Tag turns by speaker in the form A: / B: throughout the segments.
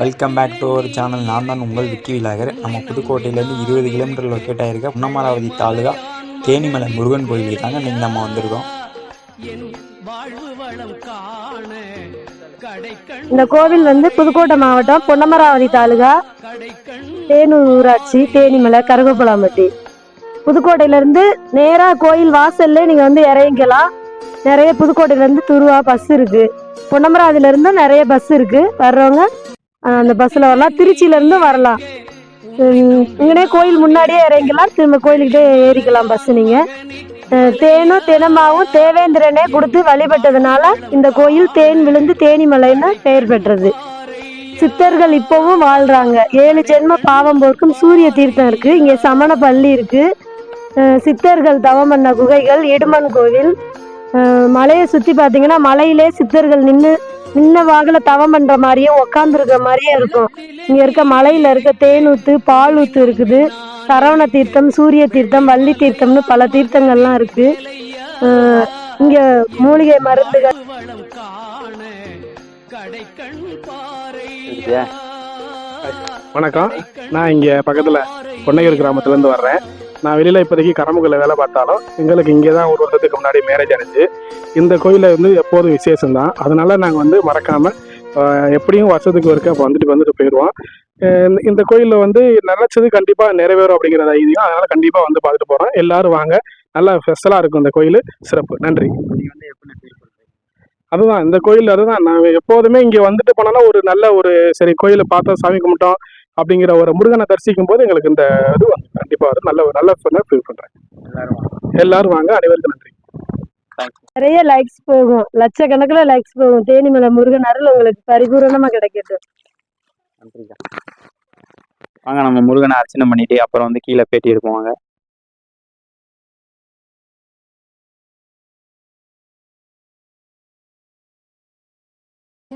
A: Welcome back to our channel நான் தான் உங்கள் விக்கி விலாகர். நம்ம புதுக்கோட்டையிலேருந்து இருபது கிலோமீட்டர் லொக்கேட் ஆகிருக்க புன்னமராவதி தாலுகா தேனிமலை முருகன் கோயிலுக்கு தாங்க நீங்கள் நம்ம வந்திருக்கோம்.
B: இந்த கோவில் வந்து புதுக்கோட்டை மாவட்டம் பொன்னமராவதி தாலுகா தேனூர் ஊராட்சி தேனிமலை கருகப்புலாம்பட்டி. புதுக்கோட்டையிலேருந்து நேராக கோயில் வாசல்ல நீங்கள் வந்து இறங்கிக்கலாம். நிறைய புதுக்கோட்டையிலேருந்து துருவா பஸ் இருக்குது பொன்னமராவதியிலேருந்து நிறைய பஸ் இருக்குது வர்றவங்க அந்த பஸ்ஸில் வரலாம். திருச்சியிலேருந்தும் வரலாம். இங்கே இங்கனே கோயில் முன்னாடியே இறங்கிக்கலாம் திரும்ப கோயிலுக்கிட்டே ஏறிக்கலாம் பஸ் நீங்கள் தேனும் தினமாவும் தேவேந்திரனே கொடுத்து வழிபட்டதுனால இந்த கோயில் தேன் விழுந்து தேனிமலைன்னு பெயர் பெற்றது. சித்தர்கள் இப்பவும் வாழ்றாங்க. ஏழு ஜென்ம பாவம் போர்க்கும் சூரிய தீர்த்தம் இருக்கு. இங்கே சமண பள்ளி இருக்கு. சித்தர்கள் தவம் பண்ண குகைகள் இடுமன் கோவில். மலையை சுற்றி பார்த்தீங்கன்னா மலையிலே சித்தர்கள் நின்று நின்ன வாகல தவம் பண்ற மாதிரியும் உக்காந்துருக்க மாதிரியே இருக்கும். இங்க இருக்க மலையில இருக்க தேனூத்து பாலூத்து இருக்குது. சரவண தீர்த்தம் சூரிய தீர்த்தம் வள்ளி தீர்த்தம்னு பல தீர்த்தங்கள்லாம் இருக்கு. இங்க மூலிகை மருந்துகள்.
C: வணக்கம். நான் இங்கே பக்கத்தில் பொன்னையூர் கிராமத்துலேருந்து வர்றேன். நான் வெளியில் இப்போதைக்கு கரமுகல வேலை பார்த்தாலும் எங்களுக்கு இங்கே தான் ஒரு வருஷத்துக்கு முன்னாடி மேரேஜ் ஆனிச்சு. இந்த கோயிலில் வந்து எப்போதும் விசேஷம் தான் அதனால் நாங்கள் வந்து மறக்காமல் எப்படியும் வருஷத்துக்கு ஒருக்கா வந்துட்டு வந்துட்டு போயிடுவோம். இந்த கோயிலில் வந்து நினச்சது கண்டிப்பாக நிறைவேறும் அப்படிங்கிற ஐதீகம். அதனால் கண்டிப்பாக வந்து பார்த்துட்டு போகிறோம் எல்லாரும் வாங்க. நல்லா ஸ்பெஷலாக இருக்கும் இந்த கோயில். சிறப்பு. நன்றி. அதுதான் இந்த கோயில் அதுதான். நான் எப்போதுமே இங்கே வந்துட்டு போனோன்னா ஒரு நல்ல ஒரு சரி கோயிலை பார்த்தோம் சாமி கும்பிட்டோம். அப்படிங்கிற ஒரு முருகனை தரிசிக்கும் போது எங்களுக்கு இந்த இது வந்து கண்டிப்பாக வரும் நல்ல ஒரு நல்ல சொன்ன ஃபீல் பண்ணுறேன் எல்லாரும் வாங்க. அனைவருக்கும் நன்றி.
B: நிறைய லைக்ஸ் போகும். லட்சக்கணக்கில் லைக்ஸ் போகும். தேனிமலை முருகன் அருள் உங்களுக்கு பரிபூரணமா கிடைக்கட்டும்
A: வாங்க நம்ம முருகனை அர்ச்சனை பண்ணிட்டு அப்புறம் வந்து கீழே பேட்டி எடுப்போம் வாங்க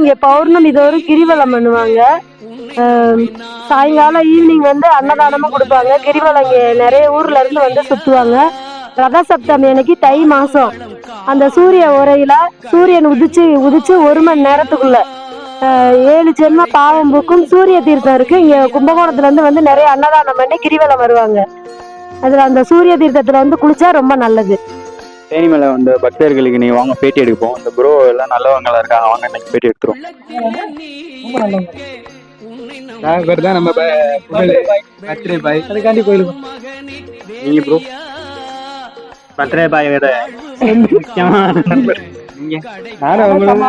B: இங்க பௌர்ணமி தோறும் கிரிவலம் பண்ணுவாங்க. சாயங்காலம் ஈவினிங் வந்து அன்னதானமா கொடுப்பாங்க. கிரிவலம் இங்க நிறைய ஊர்ல இருந்து வந்து சுத்துவாங்க. ரத சப்தமி அன்னைக்கு தை மாசம். அந்த சூரிய உரையில சூரியன் உதிச்சு உதிச்சு ஒரு மணி நேரத்துக்குள்ள ஏழு ஜென்ம பாவம் பூக்கும் சூரிய தீர்த்தம் இருக்கு. இங்க கும்பகோணத்துல இருந்து வந்து நிறைய அன்னதானம் பண்ணி கிரிவலம் வருவாங்க. அதுல அந்த சூரிய தீர்த்தத்துல வந்து குளிச்சா ரொம்ப நல்லது.
A: தேனிமலை வந்து பக்தர்களுக்கு நீ வாங்க பேட்டி எடுப்போம் இந்த ப்ரோ எல்லாம் நல்லவங்களா இருக்காங்க வாங்க இன்னைக்கு பேட்டி எடுத்துருவோம்.
C: நான் பேர் தான் நம்ம பர்த்டே பாய். அதுக்காண்டி கோயிலுக்கு
A: நீங்க ப்ரோ பர்த்டே பாய் வேற. முக்கியமான நண்பர் நீங்க.
C: நானும் அவங்களும்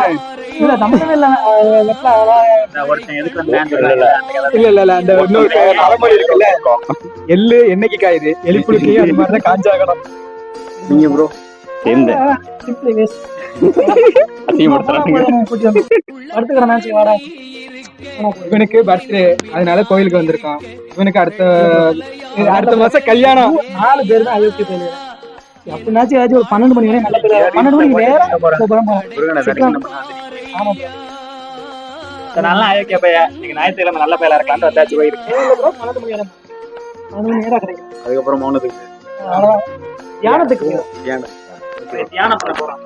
C: எள்ளு என்னைக்கு காயுது? எலிப்புழுக்கு அந்த மாதிரி தான் காஞ்சாகணும்
A: நீங்க ப்ரோ சேர்ந்து. அசிங்கப்படுத்துறாங்க
C: இவனுக்கு பர்த்டே அதனால கோயிலுக்கு வந்திருக்கான். இவனுக்கு அடுத்த அடுத்த மாசம் கல்யாணம். நாலு பேர் தான் அயோத்தி கோயில் அப்படின்னாச்சும் ஏதாச்சும் ஒரு பன்னெண்டு மணி வரை நல்ல பன்னெண்டு மணிக்கு
A: தரிசனம் பண்ண நல்லா அயோக்கிய பைய நீங்க ஞாயிற்றுக்கிழமை நல்ல பையலா இருக்கலாம்னு வந்தாச்சு போயிருக்கு
C: பன்னெண்டு மணி நேரம். பன்னெண்டு மணி நேரம் கிடைக்கும்.
A: அதுக்கப்புறம் மௌனத்துக்கு.
C: தியானத்துக்கு
A: தியானம் பண்ண போறான்